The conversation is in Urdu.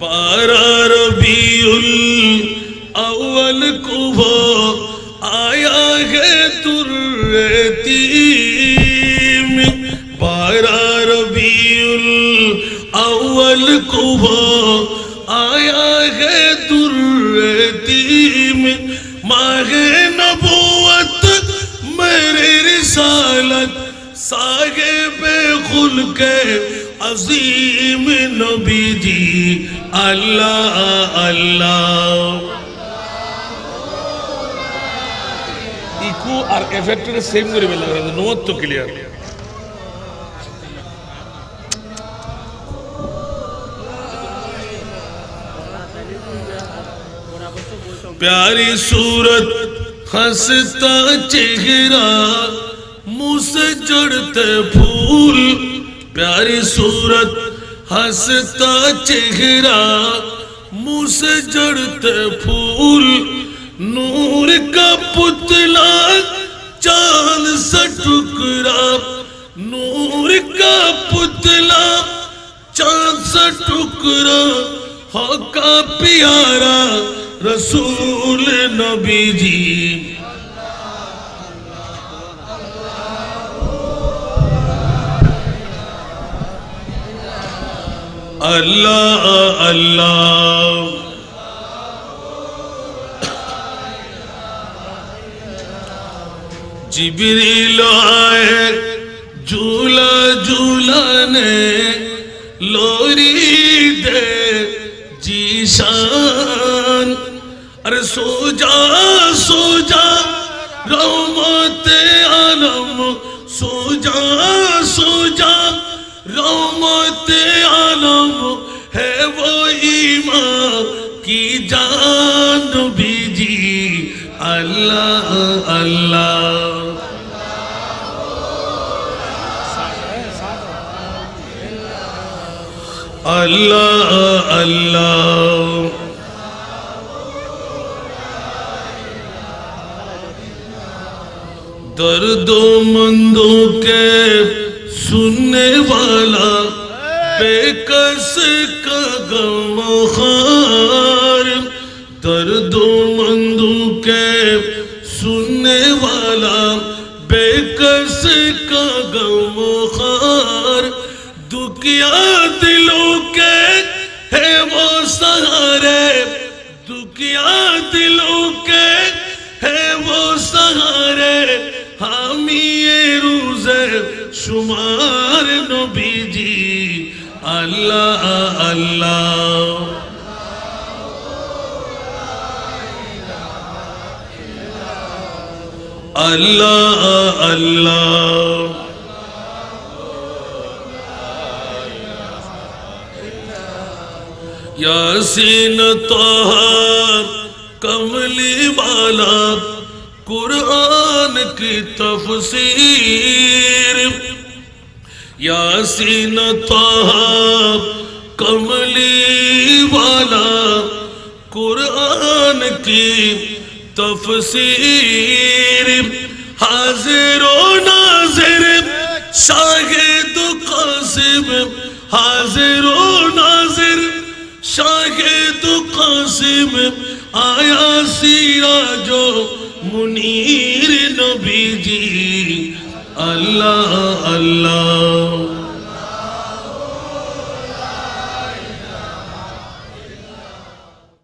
পারা রবিউল আউল কুভ আয়া হে তুরতি পারা রবিউল আউল কুভ আয়া হে তুরতি মাহে নবুয়ত মেরে রিসালত, সাহেব খুল কে আজিম নবীজি আল্লাহ আল্লাহ। ইকু আর এফেক্টরে সেম করে ফেললাম নোয়ার তো ক্লিয়ার پیاری صورت ہنستا چہرہ منہ سے جڑتے پھول پیاری صورت ہستا چہرہ، منہ سے جڑتے پھول، نور کا پتلا چاند سا ٹکرا نور کا پتلا چاند سا ٹکرا ہو ہاں کا پیارا رسول نبی جی۔ আল্লাহ আল্লাহ। জিবরিল আয়ে ঝুলা ঝুলানে লোরি দে জিশান। আরে সোজা সোজা, রহমতে আলম। সোজা সোজা, রহমতে ایمان کی جان بھی جی۔ اللہ اللہ۔ اللہ اللہ۔ درد و مندوں کے سننے والا بے کس غم خار، درد و مندوں کے سننے والا، بے کس کا غم خار۔ دکھیا دلوں کے ہے وہ سہارے۔ دکھیا دلوں کے ہے وہ سہارے۔ حامی روز شمار اللہ اللہ. اللہ اللہ. یاسین طه کملی والا قرآن کی تفسیر۔ یاسین طه کملی والا، قرآن کی تفسیر، حاضر و ناظر شاہد و قاسم، حاضر و ناظر شاہد و قاسم، آیا سیرا جو منیر نبی جی اللہ اللہ۔